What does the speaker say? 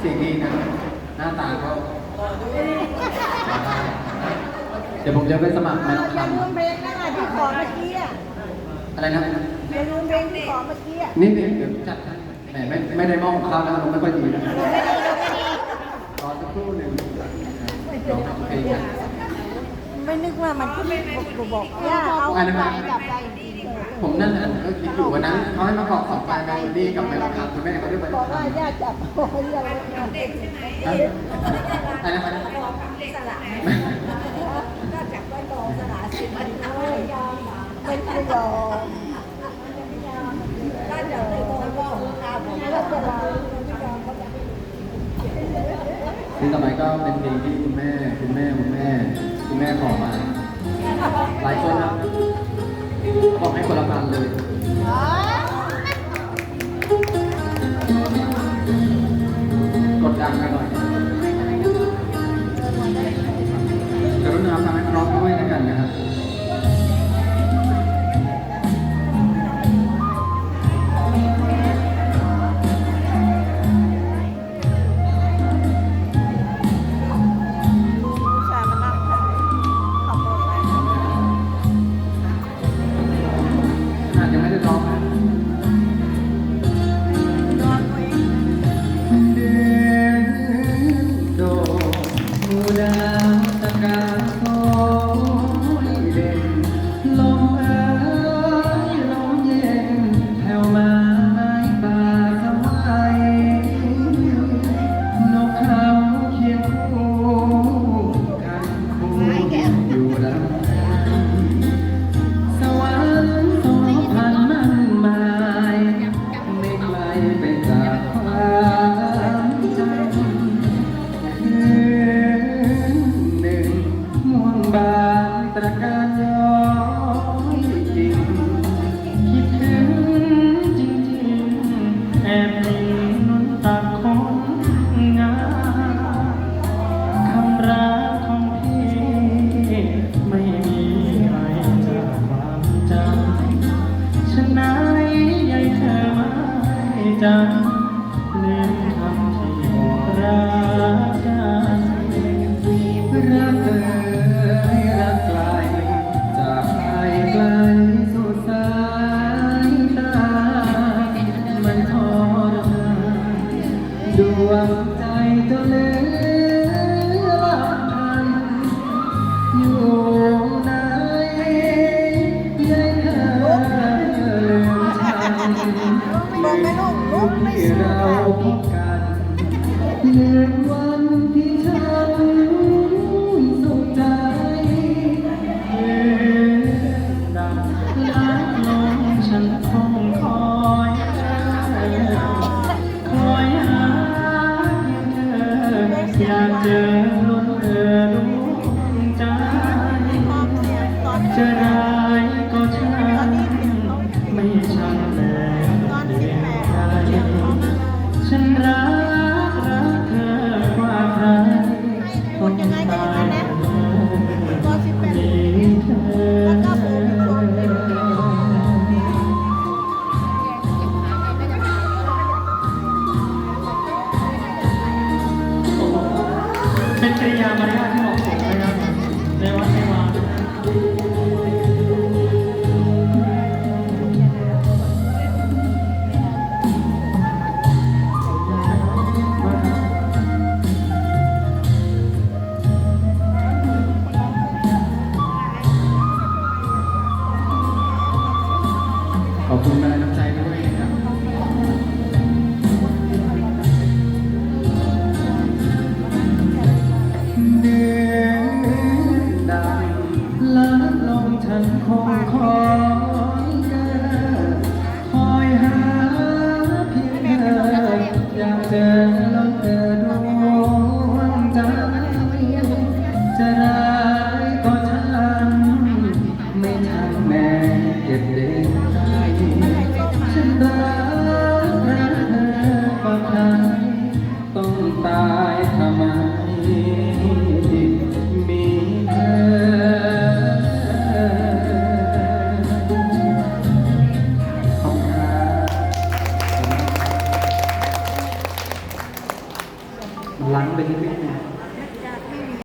เสียงดีนะหน้าตาก็เดี๋ยวผมจะไปสมัครมาอย่าทลืมเพลงนั่นน่ะที่ขอเมื่อกี้อะำอะไรนะอย่าลืมเพลงที่ขอเมื่อกี้อะนี่เดี๋ยวจัดให้แหมไม่ไม่ได้มองข้าวแล้วมันไม่ค่อยดีนะรอสักครู่หนึ่งลองทำเพลงกัน ไม่นึกว่ามันก็ไม่บอกบอกย่าเอาอะไรนะครับไปกับไปผมนั่นน่ะก็คิดอยู่วันนั้นเขาให้มาขอสองปลายเมโลดี้กับเมโลดี้คุณแม่เขาด้วยไปบอกว่าย่าจับโอ้ยอย่าเลยนะอะไรนะครับก็จับไว้รอสละสิบมันเอาไม่ยอมไม่ยอมถ้าจะไปโดนก็ตาผมก็จะรอไม่ยอมก็จะนี่ต่อไปก็เป็นเพลงที่คุณแม่คุณแม่คุณแม่ คุณแม่ขอมา หลายคนครับบอกให้คนละพันเลย มู่านตระการย้อยจริงคิดถึงจริงๆแอบหนีน้ำตาคนงามคำรักของพี่ไม่มีใครจะความจำฉะไหนยายเธอไม่จำ ดวงใจ กริยามารยาทที่เหมาะสมนะครับในวัดในวาขอบคุณมาน้ ต้